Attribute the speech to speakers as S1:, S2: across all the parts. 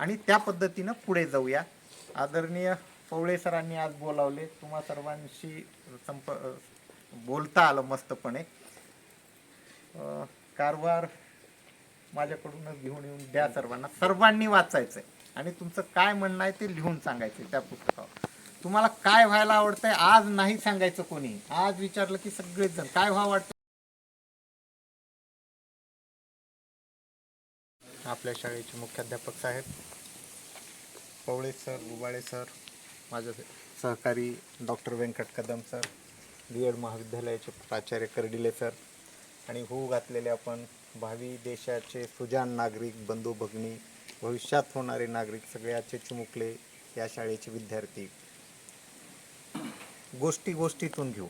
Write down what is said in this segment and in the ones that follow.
S1: आणि त्या पद्धतीनं पुढे जाऊया. आदरणीय पवळे सरांनी आज बोलावले. तुम्हा सर्वांशी संप बोलता आलं मस्तपणे. कारभार माझ्याकडूनच घेऊन येऊन द्या सर्वांना. सर्वांनी वाचायचंय. आणि तुमचं काय म्हणणं आहे ते लिहून सांगायचं त्या पुस्तकावर. तुम्हाला काय व्हायला आवडतंय आज नाही सांगायचं कोणी. आज विचारलं की सगळेच जण. काय व्हावं वाटतं? आपल्या शाळेचे मुख्याध्यापक साहेब. पवळे सर गुबाळे सर माझे सहकारी doctor Vyankat Kadam sir B Ed महाविद्यालयाचे प्राचार्य कर्डिले सर आणि होऊ घातलेले आपण भावी देशाचे सुजान नागरिक बंधू भगिनी भविष्यात होणारे नागरिक सगळ्याचे चुमुकले या शाळेचे विद्यार्थी. गोष्टी गोष्टीतून घेऊ.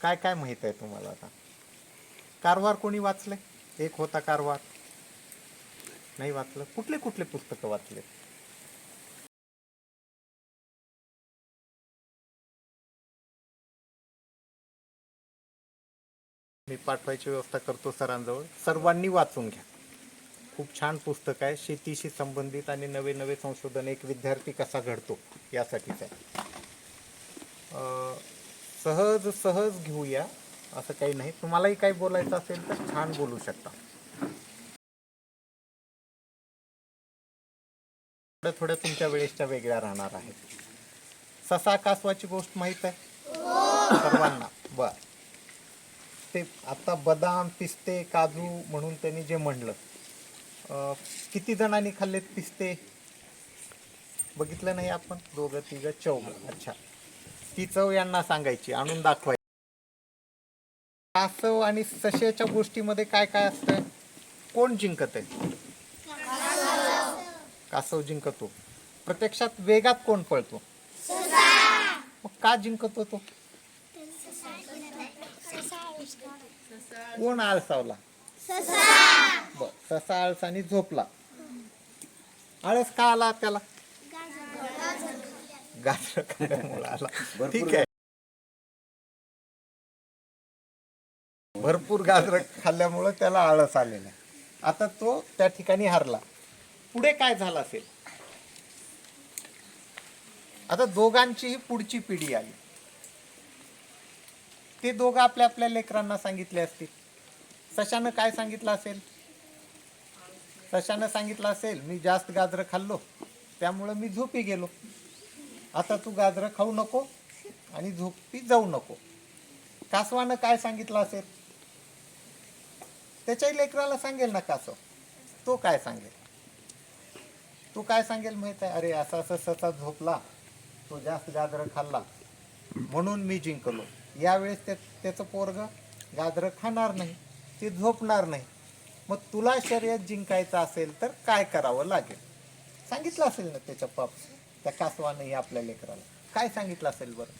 S1: काय काय माहीत आहे तुम्हाला आता? कारभार कोणी वाचले एक होता कारवार. नाही वाचलं. कुठले कुठले पुस्तकं वाचले? मी पाठवायची व्यवस्था करतो सरांजवळ. सर्वांनी वाचून घ्या. खूप छान पुस्तक आहे. शेतीशी संबंधित आणि नवे नवे संशोधन एक विद्यार्थी कसा घडतो यासाठीच आहे. अं, सहज सहज घेऊया. असं काही नाही. तुम्हालाही काही बोलायचं असेल तर छान बोलू शकता. थोड्या थोड्या तुमच्या वेळेसच्या वेगळ्या राहणार आहेत. ससा कासवाची गोष्ट माहीत आहे? सर्वांना. बर. ते आता बदाम पिस्ते काजू म्हणून त्यांनी जे म्हणलं. किती जणांनी खाल्लेत पिस्ते? बघितलं नाही आपण? दोघं तिघं चौघ. अच्छा. ती चव यांना सांगायची. आणून दाखवायची. कासव आणि सश्याच्या गोष्टीमध्ये काय काय असतंय कोण जिंकत आहे कासव जिंकतो. प्रत्यक्षात वेगात कोण पळतो? मग का जिंकतो तो? कोण आळसावला? बर ससा आळसाने झोपला. आळस का आला त्याला? गाजर. आला. ठीक आहे. भरपूर गाजर खाल्ल्यामुळं त्याला आळस आलेला आता तो त्या ठिकाणी हरला. पुढे काय झालं असेल? आता दोघांचीही पुढची पिढी आली. ते दोघं आपल्या आपल्या लेकरांना सांगितले असतील. सशानं काय सांगितलं असेल? सशानं सांगितलं असेल मी जास्त गाजरं खाल्लो त्यामुळं मी झोपी गेलो. आता तू गाजरं खाऊ नको आणि झोपी जाऊ नको. कासवानं काय सांगितलं असेल? त्याच्याही लेकराला सांगेल ना कासव तो काय सांगेल? तो काय सांगेल माहीत आहे? अरे असा असं ससा झोपला तो जास्त गाजरं खाल्ला. म्हणून मी जिंकलो. यावेळेस ते त्याचं पोरग गाजरं खाणार नाही ते झोपणार नाही. मग तुला शर्यत जिंकायचं असेल तर काय करावं लागेल? सांगितलं असेल ना त्याच्या पाप त्या कासवानंही आपल्या लेकराला. काय सांगितलं असेल बरं?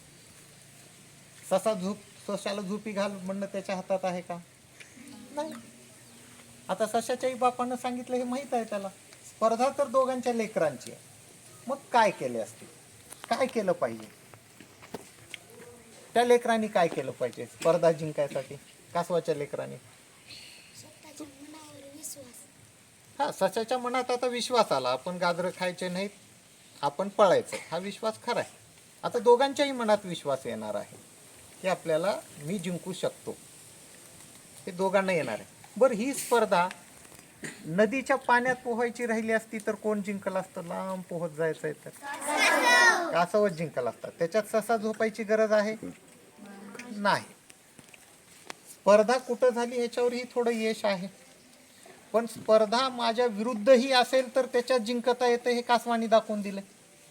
S1: ससा झोप सशाला झोपी घाल म्हणणं त्याच्या हातात आहे का? नाही. आता सशाच्याही बापानं सांगितलं हे माहीत आहे त्याला. स्पर्धा तर दोघांच्या लेकरांची आहे. मग काय केले असते? काय केलं पाहिजे? त्या लेकरांनी काय केलं पाहिजे? स्पर्धा जिंकायसाठी? कासवाच्या लेकरांनी? हा सशाच्या मनात आता विश्वास आला. आपण गाजरं खायचे नाहीत. आपण पळायचं. हा विश्वास खरा आहे. आता दोघांच्याही मनात विश्वास येणार आहे. की आपल्याला मी जिंकू शकतो. हे दोघांना येणार आहे. बरं ही स्पर्धा नदीच्या पाण्यात पोहायची राहिली असती तर कोण जिंकलं असतं? लांब पोहत जायचं आहे तर. कासवच जिंकलं असतात त्याच्यात ससा झोपायची गरज आहे? नाही. स्पर्धा कुठं झाली ह्याच्यावरही थोडं यश आहे. पण स्पर्धा माझ्या विरुद्धही असेल तर त्याच्यात जिंकता येतं हे कासवानी दाखवून दिलं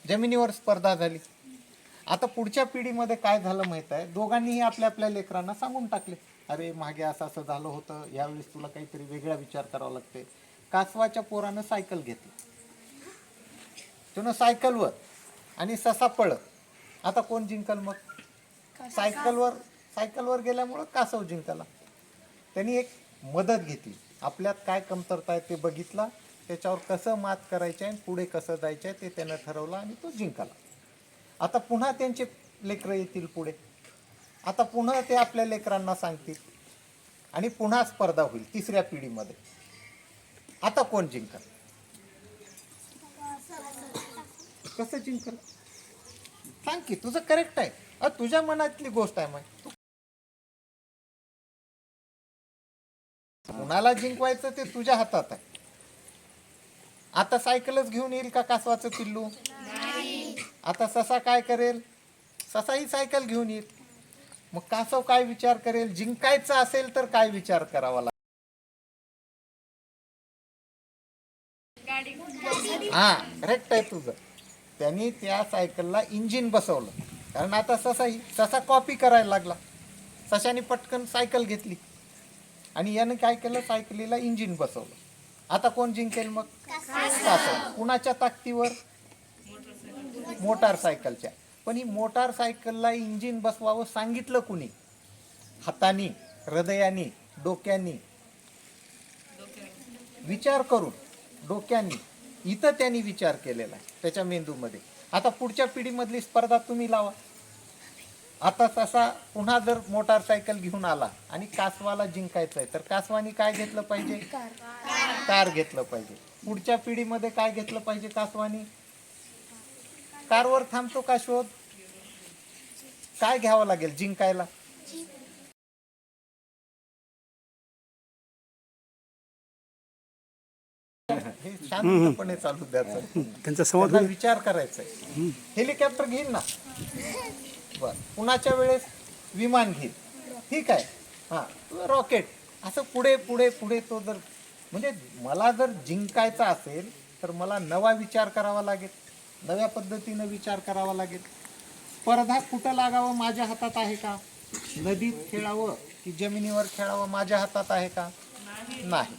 S1: जमिनीवर स्पर्धा झाली. आता पुढच्या पिढीमध्ये काय झालं माहीत आहे? दोघांनीही आपल्या आपल्या लेकरांना सांगून टाकले. अरे मागे असं असं झालं होतं. यावेळेस तुला काहीतरी वेगळा विचार करावा लागते कासवाच्या पोरानं सायकल घेतली. त्यानं सायकलवर आणि ससा पळत. आता कोण जिंकल मग? सायकलवर सायकलवर गेल्यामुळं कासव जिंकला. त्यांनी एक मदत घेतली. आपल्यात काय कमतरता आहे ते बघितला. त्याच्यावर कसं मात करायचं आहे पुढे कसं जायचं आहे ते त्यानं ठरवलं आणि तो जिंकला. आता पुन्हा त्यांचे लेकरं येतील पुढे. आता पुन्हा ते आपल्या लेकरांना सांगतील. आणि पुन्हा स्पर्धा होईल तिसऱ्या पिढीमध्ये. आता कोण जिंकल? कसं जिंकल? सांग की तुझं करेक्ट आहे. अ, तुझ्या मनातली गोष्ट आहे मग. कुणाला जिंकवायचं ते तुझ्या हातात आहे. आता सायकलच घेऊन येईल का कासवाचं पिल्लू? आता ससा काय करेल? ससाही सायकल घेऊन येईल. मग कासव काय विचार करेल? जिंकायचं असेल तर काय विचार करावा लागेल? हा करेक्ट आहे तुझं. त्यांनी त्या सायकलला इंजिन बसवलं. कारण आता ससाही ससा कॉपी करायला लागला. सशाने पटकन सायकल घेतली. आणि यानं काय केलं? सायकलीला इंजिन बसवलं. आता कोण जिंकेल मग? कासव. कुणाच्या ताकदीवर? मोटार सायकलच्या पण ही मोटार सायकलला इंजिन बसवावं सांगितलं कुणी? हातानी हृदयानी डोक्यानी? विचार करून डोक्यांनी. इथं त्यांनी विचार केलेला आहे त्याच्या मेंदूमध्ये. आता पुढच्या पिढीमधली स्पर्धा तुम्ही लावा. आता तसा पुन्हा जर मोटारसायकल घेऊन आला आणि कासवाला जिंकायचं आहे तर कासवानी काय घेतलं पाहिजे? कार घेतलं पाहिजे. पुढच्या पिढीमध्ये काय घेतलं पाहिजे कासवानी? कारवर थांबतो का शोध? काय घ्यावं लागेल जिंकायला? हे शांतपणे चालू द्यायचं
S2: त्यांचा संवाद
S1: त्यांना विचार करायचा आहे. हेलिकॉप्टर घेईल ना? बर. पुण्याच्या वेळेस विमान घेईल. ठीक आहे. हा रॉकेट. असं पुढे पुढे पुढे तो जर म्हणजे मला जर जिंकायचा असेल तर मला नवा विचार करावा लागेल. नव्या पद्धतीनं विचार करावा लागेल. स्पर्धा कुठं लागावं माझ्या हातात आहे का? नदीत खेळावं की जमिनीवर खेळावं माझ्या हातात आहे का? नाही.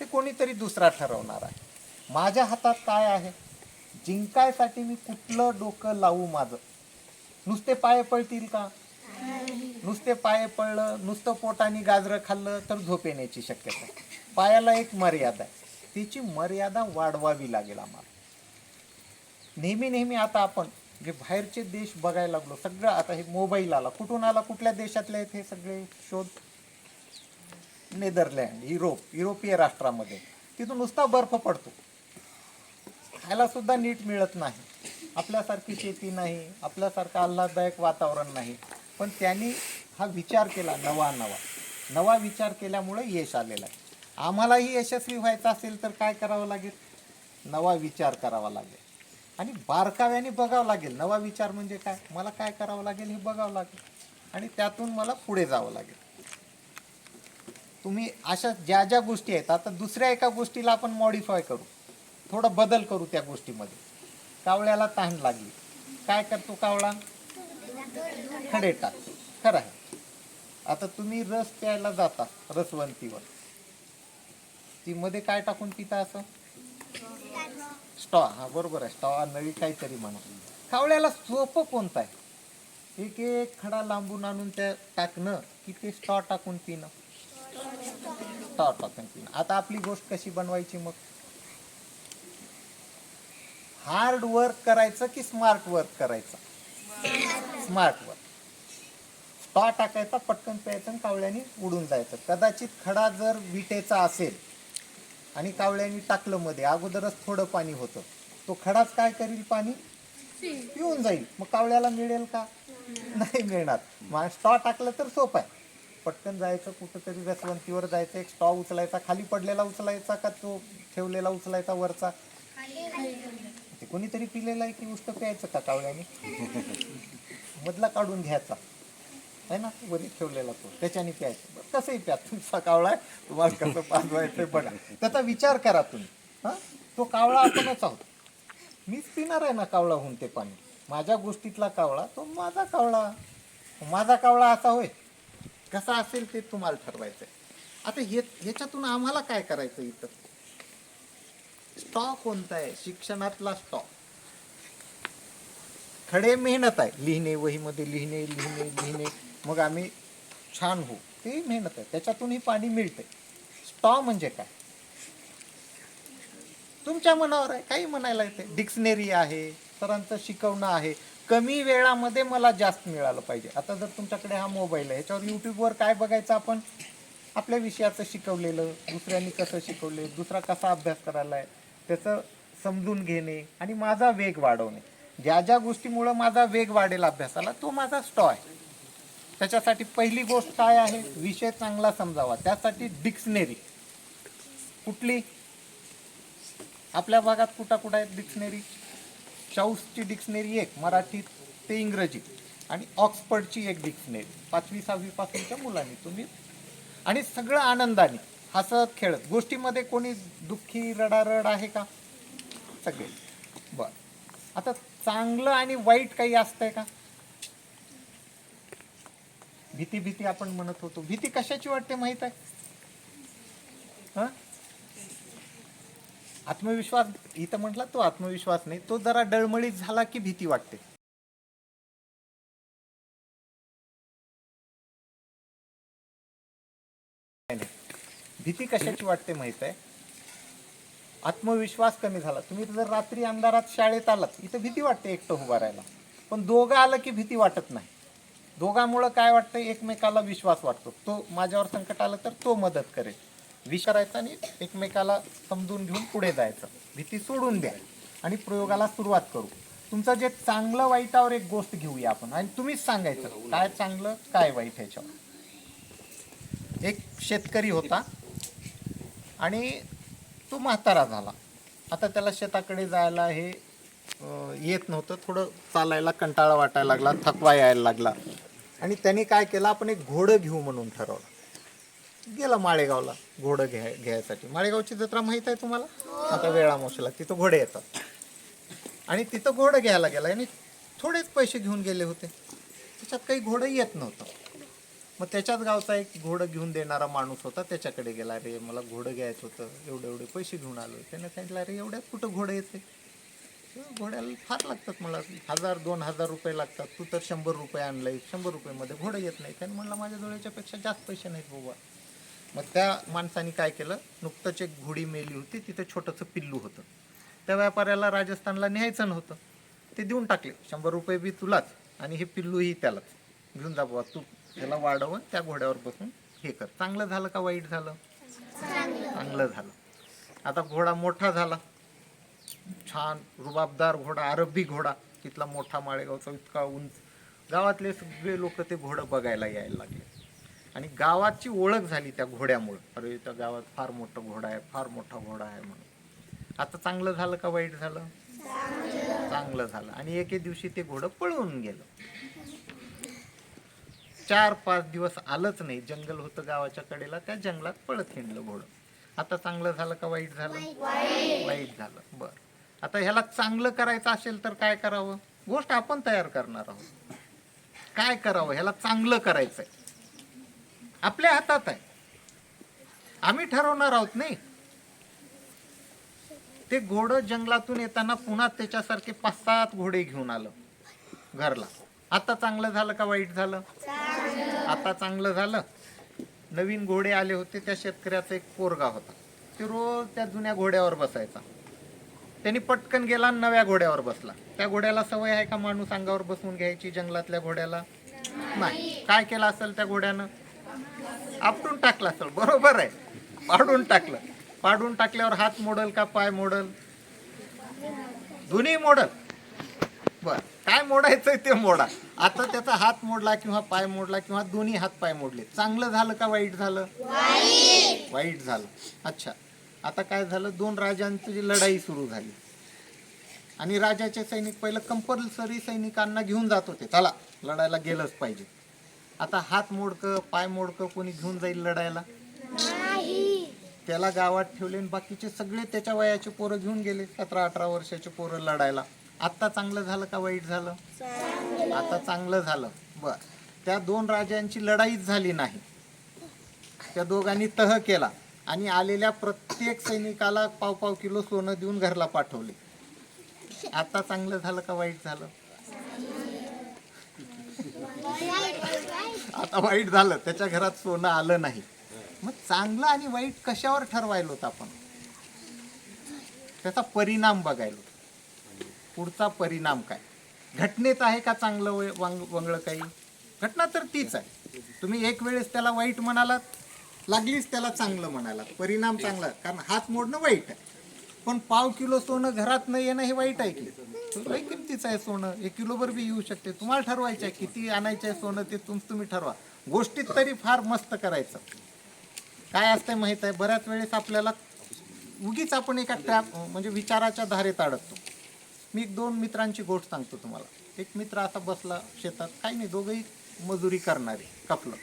S1: ते कोणीतरी दुसरा ठरवणार आहे. माझ्या हातात काय आहे? जिंकायसाठी मी कुठलं डोकं लावू माझं? नुसते पाय पळतील का? नुसते पाय पळलं नुसतं पोटाने गाजरं खाल्लं तर झोप येण्याची शक्यता पायाला एक मर्यादा आहे. तिची मर्यादा वाढवावी लागेल आम्हाला. नेहमी नेहमी आता आपण जे बाहेरचे देश बघायला लागलो सगळं आता हे मोबाईल आला. कुठून आला? कुठल्या देशातले आहेत हे सगळे शोध? नेदरलँड युरोप युरोपीय राष्ट्रामध्ये. तिथून नुसता बर्फ पडतो. खायला सुद्धा नीट मिळत नाही. आपल्यासारखी शेती नाही आपल्यासारखं आल्हाददायक वातावरण नाही. पण त्यांनी हा विचार केला नवा नवा. नवा विचार केल्यामुळे यश आलेलं आहे. आम्हालाही यशस्वी व्हायचं असेल तर काय करावं लागेल? नवा विचार करावा लागेल. आणि बारकाव्याने बघावं लागेल. नवा विचार म्हणजे काय? मला काय करावं लागेल हे बघावं लागेल. आणि त्यातून मला पुढे जावं लागेल. तुम्ही अशा ज्या ज्या गोष्टी आहेत आता दुसऱ्या एका गोष्टीला आपण मॉडीफाय करू. थोडा बदल करू त्या गोष्टीमध्ये. कावळ्याला तहान लागली. काय करतो कावळा? खडे टाकतो खरं आहे. आता तुम्ही रस प्यायला जाता रसवंतीवर. ती मध्ये काय टाकून पिता असं? स्टॉ हा बरोबर आहे स्टॉ नळी काहीतरी म्हणा. कावळ्याला सोपं कोणतं आहे? एक एक खडा लांबून आणून त्या टाकणं की ते स्टॉ टाकून पिणं? स्टॉ टाकून पिणं. आता आपली गोष्ट कशी बनवायची मग? हार्ड वर्क करायचं की स्मार्ट वर्क करायचं? Smart work. स्टॉ टाकायचा पटकन प्यायचं आणि कावळ्याने उडून जायचं. कदाचित खडा जर विटेचा असेल आणि कावळ्याने टाकलं मध्ये. अगोदरच थोडं पाणी होतं. तो खडाच काय करील पाणी? पिऊन जाईल. मग कावळ्याला मिळेल का? नाही मिळणार. मग स्टॉ टाकलं तर सोपं आहे. पटकन जायचं कुठंतरी रसवंतीवर जायचं. एक स्टॉ उचलायचा. खाली पडलेला उचलायचा का तो ठेवलेला उचलायचा वरचा? ते कोणीतरी पिलेला आहे की उष्ट प्यायचं का कावळ्याने? मधला काढून घ्यायचा. आहे ना वरी ठेवलेला तो. त्याच्याने प्यायचं कसंही प्या तुमचा कावळा आहे तुम्हाला कसं पाजवायचं बघा. त्याचा विचार करा तुम्ही. हां? तो कावळा आपणच आहोत. मीच पिणार आहे ना कावळा होऊन ते पाणी. माझ्या गोष्टीतला कावळा तो माझा कावळा. माझा कावळा असा होय. कसा असेल ते तुम्हाला ठरवायचं आहे आता हे ह्याच्यातून आम्हाला काय करायचं इथं? स्टॉक कोणता आहे? शिक्षणातला स्टॉक. खडे मेहनत आहे. लिहिणे वहीमध्ये लिहिणे लिहिणे लिहिणे. मग आम्ही छान होऊ. ते मेहनत आहे. त्याच्यातूनही पाणी मिळते स्टॉ म्हणजे काय? तुमच्या मनावर आहे. काही म्हणायला येते. डिक्शनरी आहे. सरांचं शिकवणं आहे. कमी वेळामध्ये मला जास्त मिळालं पाहिजे. आता जर तुमच्याकडे हा मोबाईल आहे याच्यावर यूट्यूबवर काय बघायचं आपण? आपल्या विषयाचं शिकवलेलं दुसऱ्यांनी कसं शिकवले दुसरा कसा अभ्यास करायला आहे त्याचं समजून घेणे आणि माझा वेग वाढवणे. ज्या ज्या गोष्टीमुळं माझा वेग वाढेल अभ्यासाला तो माझा स्टॉ आहे. त्याच्यासाठी पहिली गोष्ट काय आहे? विषय चांगला समजावा. त्यासाठी डिक्शनरी कुठली? आपल्या भागात कुठं कुठं आहेत डिक्शनरी शाऊसची डिक्शनरी एक मराठी ते इंग्रजी. आणि ऑक्सफर्डची एक डिक्शनरी पाचवी सहावी पासूनच्या मुलांनी तुम्ही. आणि सगळं आनंदाने हसत खेळत. गोष्टीमध्ये कोणी दुःखी रडारड आहे का? सगळे. बर. आता चांगलं आणि वाईट काही असतंय का? भीती भीती आपण म्हणत होतो. भीती कशाची वाटते माहीत आहे? आत्मविश्वास इथं म्हटला तो आत्मविश्वास नाही. तो जरा डळमळीत झाला की भीती वाटते. नाही, नाही. भीती कशाची वाटते माहीत आहे? आत्मविश्वास कमी झाला. तुम्ही जर रात्री अंधारात शाळेत आलात इथं भीती वाटते एकटं उभा राहायला. पण दोघं आलं की भीती वाटत नाही. दोघांमुळं काय वाटतं एकमेकाला विश्वास वाटतो. तो माझ्यावर संकट आलं तर तो मदत करेल. विष करायचा आणि एकमेकाला समजून घेऊन पुढे जायचं. भीती सोडून द्या आणि प्रयोगाला सुरुवात करू. तुमचं जे चांगलं वाईटावर एक गोष्ट घेऊया आपण. आणि तुम्हीच सांगायचं काय चांगलं काय वाईट ह्याच्यावर. एक शेतकरी होता आणि तो म्हातारा झाला. आता त्याला शेताकडे जायला हे येत नव्हतं. थोडं चालायला कंटाळा वाटायला लागला थकवा यायला लागला. आणि त्यांनी काय केलं आपण एक घोडं घेऊ म्हणून ठरवलं. गेला माळेगावला घोडं घ्याय घ्यायसाठी. माळेगावची जत्रा माहीत आहे तुम्हाला? आता वेळामोशीला तिथं घोडे येतात. आणि तिथं घोडं घ्यायला गेला. आणि थोडेच पैसे घेऊन गेले होते. त्याच्यात काही घोडं येत नव्हतं. मग त्याच्याच गावचा एक घोडं घेऊन देणारा माणूस होता. त्याच्याकडे गेला. रे मला घोडं घ्यायचं होतं. एवढे एवढे पैसे घेऊन आलो. त्यानं सांगितलं अरे एवढ्यात कुठं घोडं येते? घोड्याला फार लागतात मला. हजार दोन हजार रुपये लागतात. तू तर शंभर रुपये आणलंय. शंभर रुपयेमध्ये घोडं येत नाही. त्याने म्हणलं माझ्या डोळ्याच्यापेक्षा जास्त पैसे नाहीत बाबा. मग त्या माणसाने काय केलं? नुकतंच एक घोडी मेली होती. तिथं छोटंसं पिल्लू होतं. त्या व्यापाऱ्याला राजस्थानला न्यायचं नव्हतं. ते देऊन टाकले. शंभर रुपये बी तुलाच आणि हे पिल्लूही त्यालाच. घेऊन जा बाबा. तू त्याला वाढवून त्या घोड्यावर बसून हे कर. चांगलं झालं का वाईट झालं? चांगलं झालं. आता घोडा मोठा झाला. छान रुबाबदार घोडा अरबी घोडा तिथला मोठा माळेगावचा इतका उंच. गावातले सगळे लोक ते घोडं बघायला यायला लागले. आणि गावाची ओळख झाली त्या घोड्यामुळं. अरे त्या गावात फार मोठा घोडा आहे फार मोठा घोडा आहे म्हणून. आता चांगलं झालं का वाईट झालं? चांगलं झालं. आणि एके दिवशी ते घोडं पळून गेलं. चार पाच दिवस आलंच नाही. जंगल होतं गावाच्या कडेला त्या जंगलात पळत हिंडलं घोडं. आता चांगलं झालं का वाईट झालं? वाईट. झालं. बर. आता ह्याला चांगलं करायचं असेल तर काय करावं? गोष्ट आपण तयार करणार आहोत. काय करावं? ह्याला चांगलं करायचंय. आपल्या हातात आहे. आम्ही ठरवणार आहोत नाही. ते घोडं जंगलातून येताना पुन्हा त्याच्यासारखे पाच सात घोडे घेऊन आलं. घरला. आता चांगलं झालं का वाईट झालं? आता चांगलं झालं. नवीन घोडे आले होते. त्या शेतकऱ्याचा एक पोरगा होता. ते रोज त्या जुन्या घोड्यावर बसायचा. त्यांनी पटकन गेला नव्या घोड्यावर बसला. त्या घोड्याला सवय आहे का माणूस अंगावर बसवून घ्यायची जंगलातल्या घोड्याला? नाही. काय केलं असेल त्या घोड्यानं? आपटून टाकलं असेल. बरोबर आहे. पाडून टाकलं. पाडून टाकल्यावर हात मोडल का पाय मोडल? दोन्ही मोडल. बर. काय मोडायचंय ते मोडा. आता त्याचा हात मोडला किंवा पाय मोडला किंवा दोन्ही हात पाय मोडले. चांगलं झालं का वाईट झालं? वाईट झालं. अच्छा. आता काय झालं? दोन राजांची लढाई सुरू झाली. आणि राजाचे सैनिक पहिलं कंपल्सरी सैनिकांना घेऊन जात होते. चला लढायला गेलंच पाहिजे. आता हात मोडकं पाय मोडकं कोणी घेऊन जाईल लढायला? त्याला गावात ठेवले आणि बाकीचे सगळे त्याच्या वयाचे पोरं घेऊन गेले. सतरा अठरा वर्षाचे पोरं लढायला. आता चांगलं झालं का वाईट झालं? आता चांगलं झालं. बर. त्या दोन राजांची लढाईच झाली नाही. त्या दोघांनी तह केला. आणि आलेल्या प्रत्येक सैनिकाला पाव पाव किलो सोनं देऊन घरला पाठवले. आता चांगलं झालं का वाईट झालं? आता वाईट झालं. त्याच्या घरात सोनं आलं नाही. मग चांगलं आणि वाईट कशावर ठरवायलो आपण? त्याचा परिणाम बघायलो. पुढचा परिणाम काय? घटनेत आहे का चांगलं वंग वांग वंगळं काही? घटना तर तीच आहे. तुम्ही एक वेळेस त्याला वाईट म्हणालात लागलीच त्याला चांगलं म्हणायला. परिणाम चांगला कारण हात मोडणं वाईट आहे. पण पाव किलो सोनं घरात न येणं हे वाईट आहे की? लई किमतीचं आहे सोनं. एक किलोभर बी येऊ शकते. तुम्हाला ठरवायचं आहे किती आणायचं आहे सोनं ते तुम तुम्ही ठरवा. गोष्टीत तरी फार मस्त करायचं. काय असतंय माहीत आहे? बऱ्याच वेळेस आपल्याला उगीच आपण एका ट्रॅप म्हणजे विचाराच्या धारेत अडकतो. मी एक दोन मित्रांची गोष्ट सांगतो तुम्हाला. एक मित्र असा बसला शेतात. काही नाही दोघंही मजुरी करणारे कपलं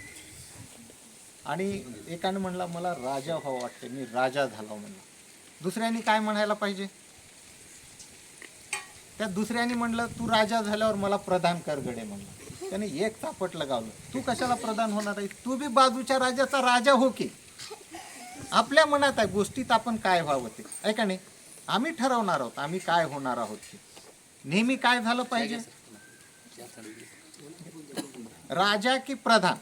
S1: आणि एकाने म्हणला मला राजा व्हावं वाटते मी राजा झाला म्हणला. दुसऱ्याने काय म्हणायला पाहिजे? त्या दुसऱ्याने म्हणलं तू राजा झाल्यावर मला प्रधान कर गडे म्हणलं. त्याने एक तापट लगावलं. तू कशाला प्रधान होणार आहे? तू बी बाजूच्या राजाचा राजा हो की? आपल्या मनात आहे गोष्टीत आपण काय व्हावं ते. ऐका नाही आम्ही ठरवणार आहोत आम्ही काय होणार आहोत ते नेहमी काय झालं पाहिजे? राजा की प्रधान?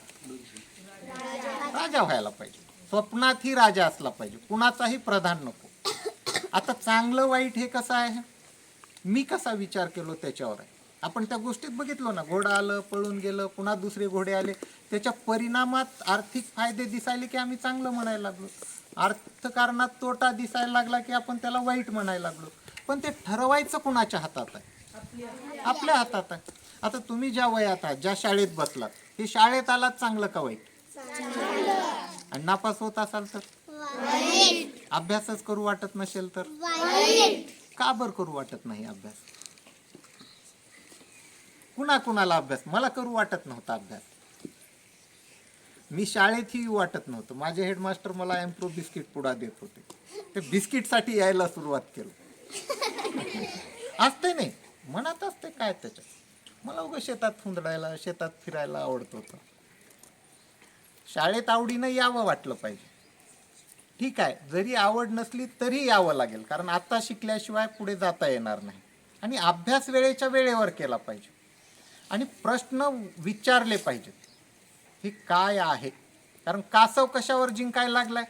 S1: राजा व्हायला पाहिजे. स्वप्नातही राजा असला पाहिजे. कुणाचाही प्रधान नको. आता चांगलं वाईट हे कसं आहे? मी कसा विचार केलो त्याच्यावर आहे. आपण त्या गोष्टीत बघितलो ना घोडा आलं पळून गेलं पुन्हा दुसरे घोडे आले. त्याच्या परिणामात आर्थिक फायदे दिसायले की आम्ही चांगलं म्हणायला लागलो. अर्थकारणात तोटा दिसायला लागला की आपण त्याला वाईट म्हणायला लागलो. पण ते ठरवायचं कुणाच्या हातात आहे? आपल्या हातात आहे. आता तुम्ही ज्या वयात आहात ज्या शाळेत बसलात हे शाळेत आलात चांगलं का वाईट? आणि नापास होत असाल तर? अभ्यासच करू वाटत नसेल तर? का बर करू वाटत नाही अभ्यास? कुणा कुणाला अभ्यास? मला करू वाटत नव्हता अभ्यास. मी शाळेतही वाटत नव्हतं. माझे हेडमास्टर मला एम्प्रो बिस्किट पुडा देत होते. ते बिस्किटसाठी यायला सुरुवात केलं. असते नाही. मनात असते काय त्याच्यात. मला उगं शेतात फुंदडायला शेतात फिरायला आवडत होतं. शाळेत आवडीनं यावं वाटलं पाहिजे. ठीक आहे जरी आवड नसली तरी यावं लागेल कारण आता शिकल्याशिवाय पुढे जाता येणार नाही. आणि अभ्यास वेळेच्या वेळेवर केला पाहिजे. आणि प्रश्न विचारले पाहिजेत. हे काय आहे? कारण कासव कशावर जिंकायला लागलाय?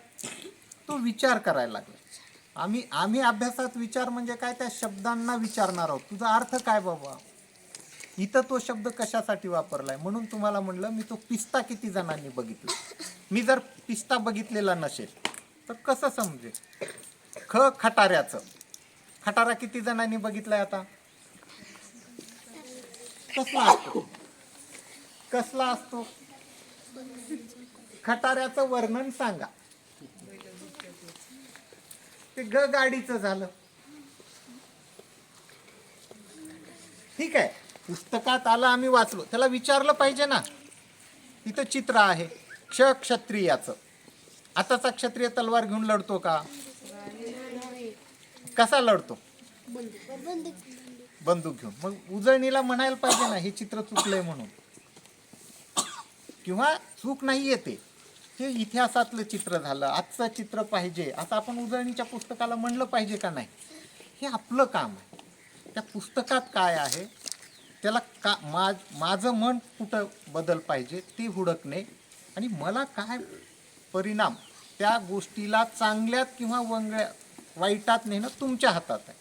S1: तो विचार करायला लागला आम्ही आम्ही अभ्यासात विचार म्हणजे काय? त्या शब्दांना विचारणार आहोत. तुझा अर्थ काय बाबा? इथं तो शब्द कशासाठी वापरलाय? म्हणून तुम्हाला म्हणलं मी तो पिस्ता किती जणांनी बघितला? मी जर पिस्ता बघितलेला नसेल तर कसं समजेल ख खटाऱ्याचं. खटारा किती जणांनी बघितलाय आता? कसला असतो? कसला असतो? खटाऱ्याचं वर्णन सांगा. ते ग गाडीचं झालं. ठीक आहे. पुस्तकात आलं आम्ही वाचलो. त्याला विचारलं पाहिजे ना. इथं चित्र आहे. क्ष क्षत्रियाचं. आताचा क्षत्रिय तलवार घेऊन लढतो का? कसा लढतो? बंदूक घेऊन. मग उजळणीला म्हणायला पाहिजे ना हे चित्र चुकलंय म्हणून. किंवा चूक नाही येते. हे इतिहासातलं चित्र झालं. आजचं चित्र पाहिजे. असं आपण उजळणीच्या पुस्तकाला म्हणलं पाहिजे का नाही? हे आपलं काम आहे. त्या पुस्तकात काय आहे? त्याला का मा माझं मन कुठं बदल पाहिजे ते हुडकणे आणि मला काय परिणाम त्या गोष्टीला चांगल्यात किंवा वंगळ्या वाईटात नेणं तुमच्या हातात आहे.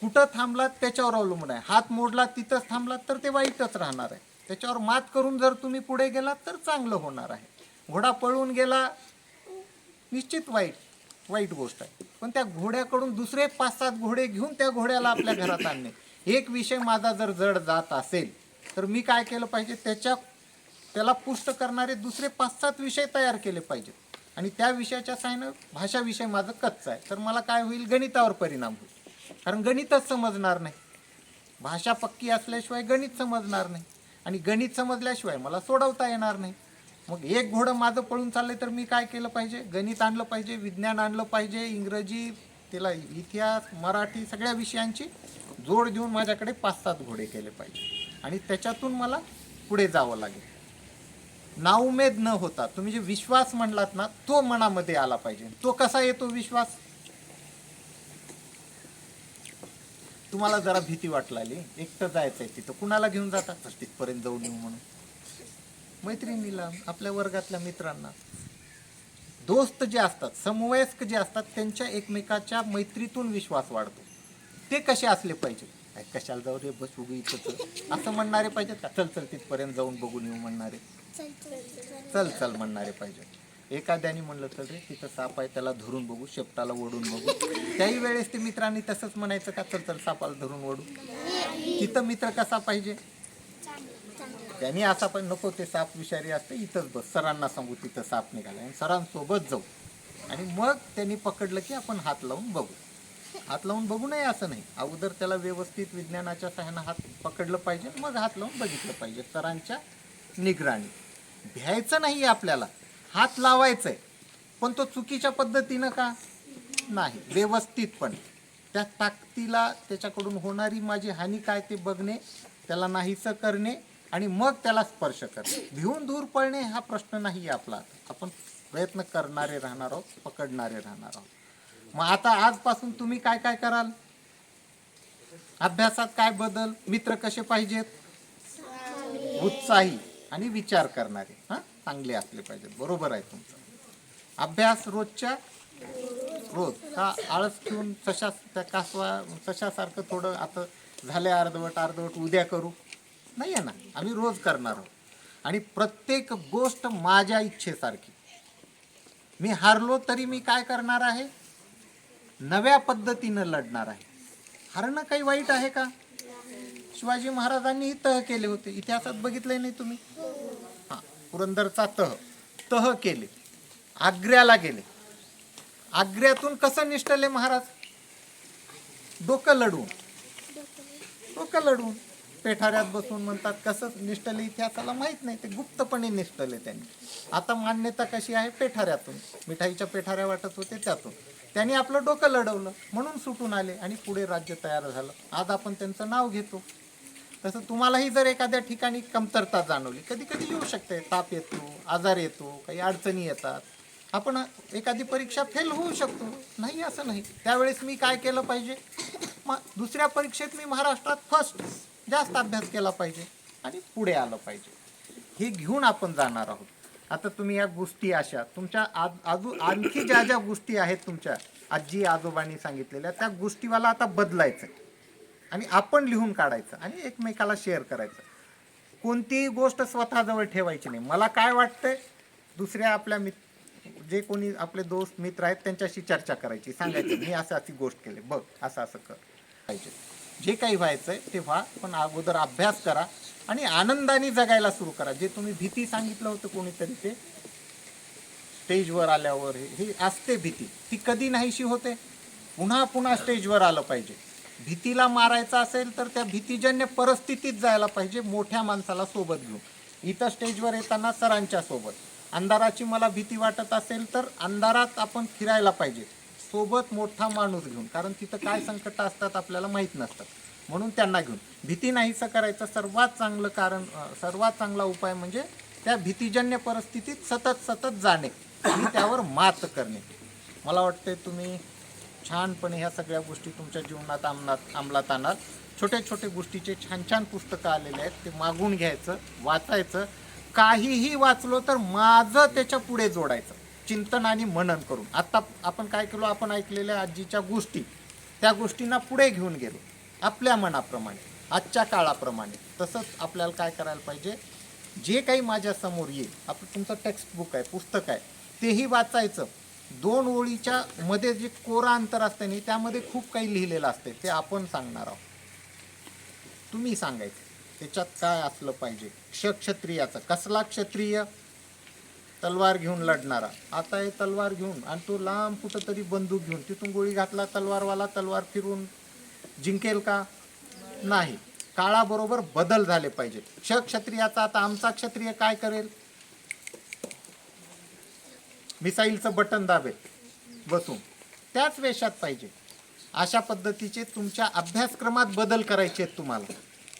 S1: कुठं थांबलात त्याच्यावर अवलंबून आहे. हात मोडला तिथंच थांबलात तर ते वाईटच राहणार आहे. त्याच्यावर मात करून जर तुम्ही पुढे गेलात तर चांगलं होणार आहे. घोडा पळून गेला निश्चित वाईट वाईट गोष्ट आहे. पण त्या घोड्याकडून दुसरे पाच सात घोडे घेऊन त्या घोड्याला आपल्या घरात आणणे. एक विषय माझा जर जड जात असेल तर मी काय केलं पाहिजे? त्याच्या त्याला पुष्ट करणारे दुसरे पाच सात विषय तयार केले पाहिजेत. आणि त्या विषयाच्या साहाय्यानं भाषा विषय माझं कच्चा आहे. तर मला काय होईल? गणितावर परिणाम होईल. कारण गणितच समजणार नाही. भाषा पक्की असल्याशिवाय गणित समजणार नाही. आणि गणित समजल्याशिवाय मला सोडवता येणार नाही. मग एक घोडं माझं पळून चाललं तर मी काय केलं पाहिजे? गणित आणलं पाहिजे विज्ञान आणलं पाहिजे इंग्रजी तिला इतिहास मराठी सगळ्या विषयांची जोड देऊन माझ्याकडे पाच सात घोडे केले पाहिजे. आणि त्याच्यातून मला पुढे जावं लागेल. नाउमेद न होता तुम्ही जे विश्वास म्हणलात ना तो मनामध्ये आला पाहिजे. तो कसा येतो विश्वास? तुम्हाला जरा भीती वाटलाली एकटं जायचंय तिथं. कुणाला घेऊन जाता? तर तिथपर्यंत जाऊन येऊ म्हणून. मैत्रिणीला आपल्या वर्गातल्या मित्रांना. दोस्त जे असतात समवयस्क जे असतात त्यांच्या एकमेकाच्या मैत्रीतून विश्वास वाढतो. ते कसे असले पाहिजे? कशाला जाऊ रे बस उगी इथं असं म्हणणारे पाहिजेत का? चल चल तिथपर्यंत जाऊन बघून येऊ म्हणणारे. चल चल म्हणणारे पाहिजे एखाद्याने म्हणलं तर रे तिथं साप आहे त्याला धरून बघू शेपटाला ओढून बघू. त्याही वेळेस ते मित्रांनी तसंच म्हणायचं का चल चल सापाला धरून ओढू. तिथं मित्र कसा पाहिजे? त्यांनी असा पण नको ते साप विषारी असते इथंच बस. सरांना सांगू तिथं साप निघाला. आणि सरांसोबत जाऊ. आणि मग त्यांनी पकडलं की आपण हात लावून बघू. हात लावून बघू नये असं नाही. अगोदर त्याला व्यवस्थित विज्ञानाच्या सहाय्यानं हात पकडलं पाहिजे मग हात लावून बघितलं पाहिजे. सरांच्या निगराणी. भ्यायचं नाही आपल्याला. हात लावायचंय. पण तो चुकीच्या पद्धतीनं का? नाही. व्यवस्थितपणे. त्या ताकदीला त्याच्याकडून होणारी माझी हानी काय ते बघणे त्याला नाहीसं करणे आणि मग त्याला स्पर्श करणे. भिवून दूर पळणे हा प्रश्न नाही आहे आपला. आपण प्रयत्न करणारे राहणार आहोत पकडणारे राहणार आहोत. मग आता आजपासून तुम्ही काय काय कराल? अभ्यासात काय बदल? मित्र कसे पाहिजेत? उत्साही आणि विचार करणारे हा? चांगले असले पाहिजेत. बरोबर आहे तुमचं. अभ्यास रोजच्या? रोज. का आळस ठेवून सशा त्या कासवा सशासारखं थोडं आता झाले अर्धवट अर्धवट उद्या करू? नाही आहे ना. आम्ही रोज करणार आहोत. आणि प्रत्येक गोष्ट माझ्या इच्छेसारखी. मी हारलो तरी मी काय करणार आहे? नव्या पद्धतीनं लढणार आहे. हरणं काही वाईट आहे का? शिवाजी महाराजांनीही तह केले होते. इतिहासात बघितलंय नाही तुम्ही? हा पुरंदरचा तह. तह केले. आग्र्याला गेले. आग्र्यातून कसं निष्ठले महाराज? डोकं लढवून. डोकं लढवून. पेठाऱ्यात बसून म्हणतात कसं निष्ठले इतिहासाला माहीत नाही ते गुप्तपणे निष्ठले त्यांनी. आता मान्यता कशी आहे? पेठाऱ्यातून. मिठाईच्या पेठाऱ्या वाटत होते त्यातून. त्यांनी आपलं डोकं लढवलं म्हणून सुटून आले आणि पुढे राज्य तयार झालं. आज आपण त्यांचं नाव घेतो. तसं तुम्हालाही जर एखाद्या ठिकाणी कमतरता जाणवली कधी कधी येऊ शकते ताप येतो आजार येतो काही अडचणी येतात. आपण एखादी परीक्षा फेल होऊ शकतो. नाही असं नाही. त्यावेळेस मी काय केलं पाहिजे? मग दुसऱ्या परीक्षेत मी महाराष्ट्रात फर्स्ट जास्त अभ्यास केला पाहिजे आणि पुढे आलं पाहिजे. हे घेऊन आपण जाणार आहोत. आता तुम्ही या गोष्टी अशा तुमच्या आज आजू आणखी ज्या ज्या गोष्टी आहेत तुमच्या आजी आजोबांनी सांगितलेल्या त्या गोष्टीवाला आता बदलायचं आणि आपण लिहून काढायचं आणि एकमेकाला शेअर करायचं. कोणतीही गोष्ट स्वतःजवळ ठेवायची नाही. मला काय वाटतंय दुसऱ्या आपल्या मित जे कोणी आपले दोस्त मित्र आहेत त्यांच्याशी चर्चा करायची सांगायची मी असं अशी गोष्ट केली बघ असं असं कर. पाहिजे. जे काही व्हायचंय ते व्हा पण अगोदर अभ्यास करा. आणि आनंदाने जगायला सुरू करा. जे तुम्ही भीती सांगितलं होतं कोणीतरी ते स्टेजवर आल्यावर हे असते भीती. ती कधी नाहीशी होते. पुन्हा पुन्हा स्टेजवर आलं पाहिजे. भीतीला मारायचं असेल तर त्या भीतीजन्य परिस्थितीत जायला पाहिजे मोठ्या माणसाला सोबत घेऊन. इथं स्टेजवर येताना सरांच्या सोबत. अंधाराची मला भीती वाटत असेल तर अंधारात आपण फिरायला पाहिजे. सोबत मोठा माणूस घेऊन. कारण तिथं काय संकट असतात आपल्याला माहीत नसतात. म्हणून त्यांना घेऊन. भीती नाहीसं करायचं सर्वात चांगलं कारण सर्वात चांगला उपाय म्हणजे त्या भीतीजन्य परिस्थितीत सतत सतत जाणे. आणि त्यावर मात करणे. मला वाटते तुम्ही छानपणे ह्या सगळ्या गोष्टी तुमच्या जीवनात अंमलात अंमलात आणाल. छोटे छोटे गोष्टीचे छान छान पुस्तकं आलेले आहेत. ते मागून घ्यायचं वाचायचं. काहीही वाचलो तर माझं त्याच्या पुढे जोडायचं. चिंतन आणि मनन करून. आत्ता आपण काय केलो? आपण ऐकलेल्या आजीच्या गोष्टी. त्या गोष्टींना पुढे घेऊन गेलो. आपल्या मनाप्रमाणे आजच्या काळाप्रमाणे. तसंच आपल्याला काय करायला पाहिजे? जे काही माझ्यासमोर येईल आपलं तुमचं टेक्स्ट बुक आहे पुस्तक आहे तेही वाचायचं. दोन ओळीच्या मध्ये जे कोरा अंतर असते नाही त्यामध्ये खूप काही लिहिलेलं असते ते आपण सांगणार आहोत. तुम्ही सांगायचं त्याच्यात काय असलं पाहिजे? क्षत्रियाचं कसला क्षत्रिय? तलवार घेऊन लढणारा. आता हे तलवार घेऊन आणि तो लांब कुठंतरी बंदूक घेऊन तिथून गोळी घातला तलवारवाला तलवार फिरून. जिंकेल का? नाही. काळाबरोबर बदल झाले पाहिजे. क्षत्रियाचा आता आमचा क्षत्रिय काय करेल? मिसाईलचं बटन दाबेल. बसून. त्याच वेशात पाहिजे. अशा पद्धतीचे तुमच्या अभ्यासक्रमात बदल करायचे आहेत तुम्हाला.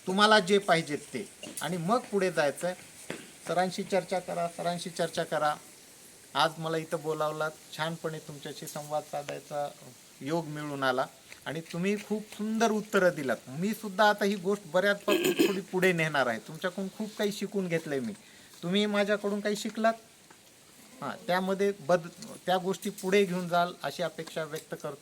S1: तुम्हाला जे पाहिजेत ते. आणि मग पुढे जायचं आहे सरांशी चर्चा करा. सरांशी चर्चा करा. आज मला इथं बोलावलात. छानपणे तुमच्याशी संवाद साधायचा योग मिळून आला. आणि तुम्ही खूप सुंदर उत्तरं दिलात. मी सुद्धा आता ही गोष्ट बऱ्याच थोडी पुढे नेणार आहे. तुमच्याकडून खूप काही शिकून घेतलंय मी. तुम्ही माझ्याकडून काही शिकलात? हां त्यामध्ये बद त्या गोष्टी पुढे घेऊन जाल अशी अपेक्षा व्यक्त करतो.